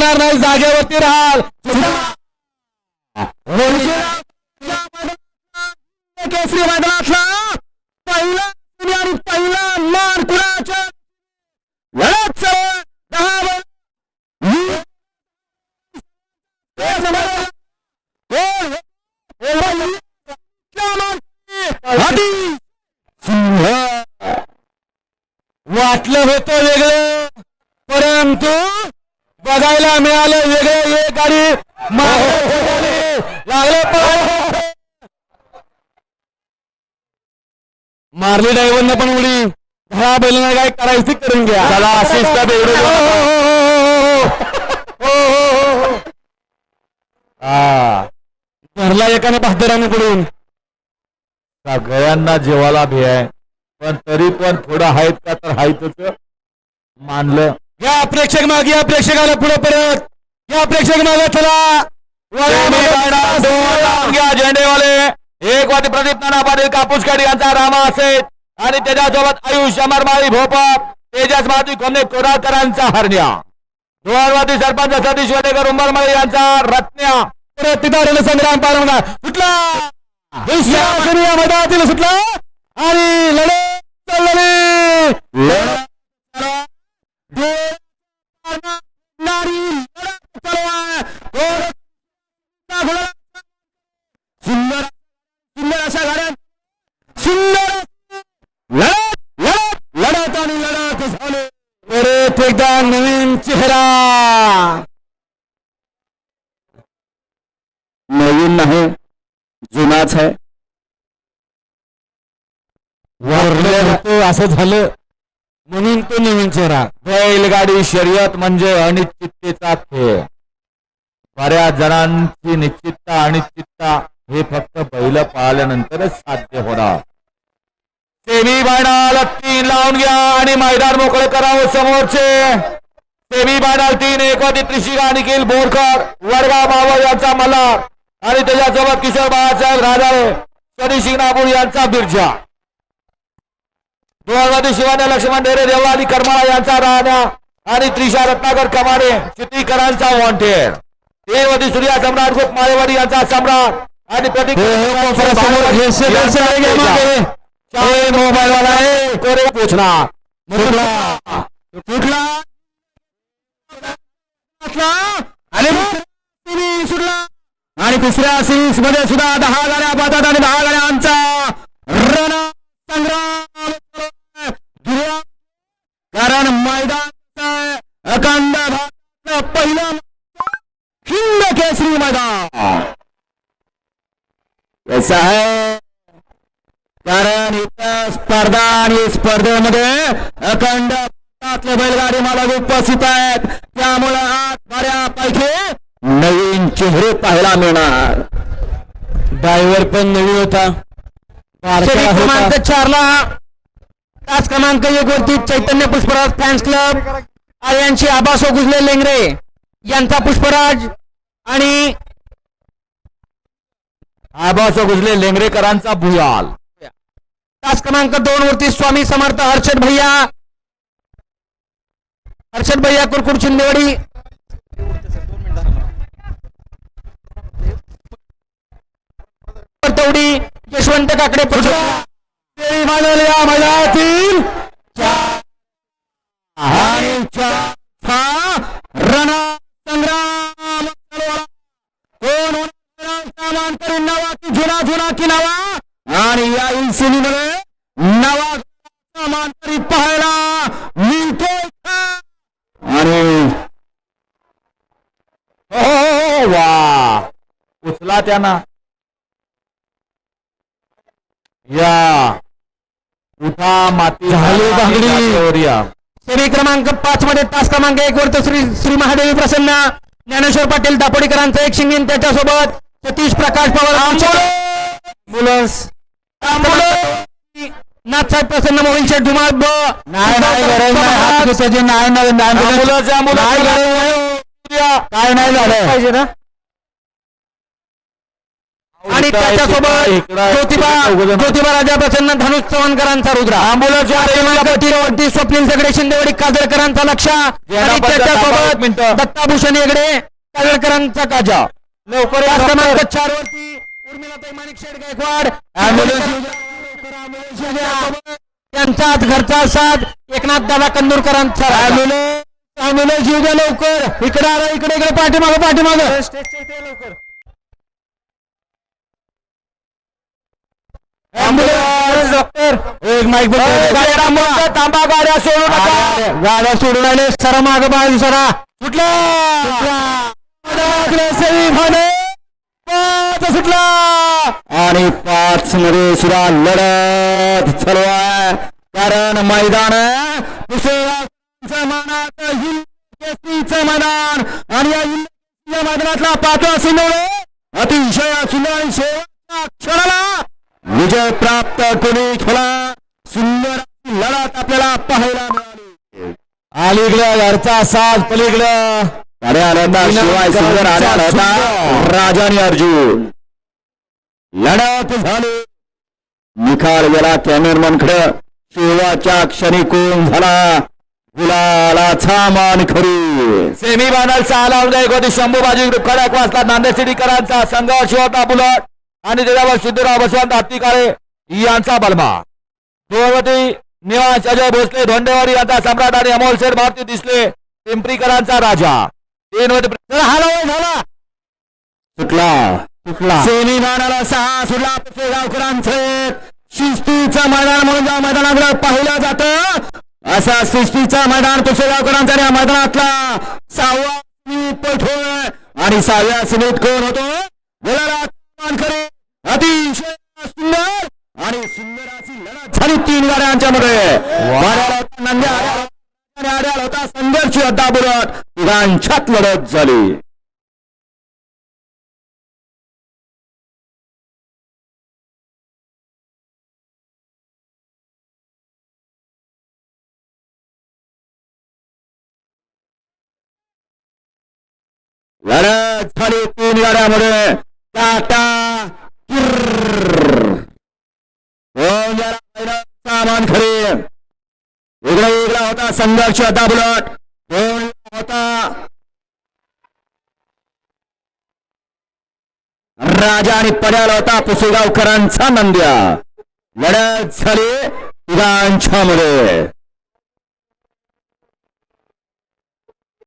जाणार नाही जागेवरती राहाल. केसरी पहिला कुणी आणि पहिला मान कुणाच्या? लढत दहा. वाटलं होतं वेगळं परंतु बघायला मिळालं वेगळं एक गाडी. लागले. मारली ड्रायव्हरनं पण उडी. ह्या बैलांना काय करायची करून घ्या. हो, हो, हो, हो, हो, हो. हा धरला एकाने बहादराने कडून सगळ्यांना जेवायला भी आहे. पण तरी पण थोडं आहेत का तर हायतच. मानलं. या प्रेक्षक माग या प्रेक्षकाला पुढे परत. या प्रेक्षक माग चला. झेंडेवाले. एक वाटी प्रदीप नाना पाटील कापूस काडी यांचा रामा असेल. आणि त्याच्यासोबत आयुष अमरमाळी भोपाळ तेजस माती कोंडे कोराळकरांचा हरण्या. दोनवादी सरपंच सतीश वडेकर उंबरमाळी यांचा रत्न्या. परत तिथं संग्राम पारवणा सुटला. दुसऱ्या मैदानातील सुटला. आणि लढत एकदा नवीन चेहरा. नवीन नाही जुनाच आहे. वरलं असं झालं. म्हणून तो नवीन चेहरा. बैलगाडी शर्यत म्हणजे अनिश्चिततेचा खेळ. बऱ्याच जणांची निश्चितता अनिश्चितता हे फक्त बैल पाळल्यानंतरच साध्य होणार. सेमी बायनाल तीन लावून घ्या आणि मैदान मोकळं करावं समोरचे. सेमी बायनाल तीन एकवती त्रिशिका निखिल बोरकर वडगाव मावळ यांचा मल्हार आणि त्याच्यासोबत किशोर बाळासाहेब राजाळे शनी शिंगणापूर यांचा बिरजा. दोनवादी शिवाने लक्ष्मण ढेरे देवळाली करमाळा यांचा राहण्या आणि त्रिशा रत्नाकर कमाडे चित्रीकरांचा वॉन्टेड तीनवदी सूर्या सम्राट गोप माळेवाडी यांचा सम्राट आणि प्रतीक मोबाईल वाला आहे कोरे पोचणार कुठला कुठला? आणि सुटला आणि तिसऱ्या सिरीजमध्ये सुद्धा दहा गाड्या पाहतात आणि दहा गाड्या आमचा रण संग्राम कारण मैदान अखंड भारताचं पहिलं हिंद केसरी मैदान. कारण इथं स्पर्धा आणि स्पर्धेमध्ये अखंड बैलगाडी मालक उपस्थित आहेत. त्यामुळे आज बऱ्यापैकी नवीन चेहरे पाहायला मिळणार. ड्रायव्हर पण नवीन होता. क्रमांक चारला. तास क्रमांक एक वरती चैतन्य पुष्पराज फॅन्स क्लब. आणि यांची आबासो गुजले लेंगरे. यांचा पुष्पराज आणि आबासो गुजले लेंगरेकरांचा भुयाल. तास क्रमांक दोन वरती स्वामी समर्थ हर्षद भैया. हर्षद भैया कुरकुर चिंदेवाडी तेवढी यशवंत काकडे पुष्पराज देवी मानल मैदानातील संग्राम कोण जुना जुना की नवा आणि या इंसिनीमध्ये नवा नामांतरी पाहायला मिळतो आणि हो, हो, हो, वा. उचला त्यांना. या. उठा माती झाली या. श्री क्रमांक पाच मध्ये तास क्रमांक एक वरती श्री श्री महादेवी प्रसन्न. ज्ञानेश्वर पाटील दापोडीकरांचं एक शिंगीन त्याच्यासोबत. सतीश प्रकाश पवार अँब्युलन्स नाथसाहेब प्रसन्न मोहिल शेठ धुमाळ ब नाही नाही गरज नाही. हात दुखायची. नाही नाही नाही ambulance, ambulance. नाही गरज नाही. काय नाही झालं. पाहिजे ना. आणि त्याच्यासोबत ज्योतिबा. ज्योतिबा राजा प्रसन्न धनुष चव्हाणकरांचा रुद्र. आंबुलवरती स्वप्नील सगळे शिंदेवाडी काजळकरांचा लक्ष. आणि एक त्याच्यासोबत मिनिटं. दत्ताभूषण हेगडे काजळकरांचा काजा. लवकर तास या, क्रमांक लवकर. चार वरती उर्मिलाताई माणिक शेठ गायकवाड त्यांचाच घरचा साथ एकनाथ दादा कंदूरकरांचा ॲम्ब्युलन्स येऊ द्या लवकर. इकडे आला इकडे इकडे पाठीमागं पाठीमागं. ॲम्ब्युलन्स डॉक्टर एक माईक थांबा गाड्या सोडू नका. गाड्या सोडून आले सरा माग बाजू सरा सुटला. सुटला. आणि पाच मध्ये सुद्धा लढत चालू आहे. कारण मैदान मैदान आणि या मैदानातला पाचवा सिंधुळे अतिशय सुंदर शेवटच्या क्षणाला विजय प्राप्त कोणी खेळा सुंदर लढत आपल्याला पाहायला मिळाली. अलीकडं घरचा साथ पलीकडं. अरे आनंदा शिवाय सुंदर आनंद होता. अर्जुन. लढत झाली. निखार गेला कॅमेरमन शेवाच्या क्षणी कोण झाला? गुलालाचा मान खरी. सेमी फायनलचा आला उद्या एक होती शंभू बाजी कडक वाजता नांदेड सिटीकरांचा संघर्ष होता बुलट. आणि त्याच्यावर सिद्धूराव बसवंत हत्तीकाळे यांचा बलमा. दोनवती निवास अजय भोसले धोंडेवाडी यांचा सम्राट आणि अमोल शेठ भारती दिसले. पिंपरीकरांचा राजा. तीन वती झाला झाला. सुटला सुटला सेमी मैदानाला सहा सुटला गावकरांचे शिस्तीचं मैदान म्हणून या मैदानाकडे पाहिलं जातं असा शिस्तीचा मैदान पुसेगावकरांचा आणि या मैदानातला सहावा आणि सहाव्या सिमीत कोण होतो? मानकरी अतिशय सुंदर आणि सुंदर अशी लढत झाली तीन गाड्यांच्या मध्ये नंद्या होता, संघर्ष अड्डा बुलट तिघांच्यात लढत झाली. लढत झाली तीन गाड्यामध्ये टाटा किर्र. दोन हो, जरा पहिला सामान खरे. वेगळा वेगळा होता संघर्ष होता बुलट दोन होता. राजा आणि पड्याला होता पुसेगावकरांचा नंद्या. लढत झाली तिघांच्या मध्ये.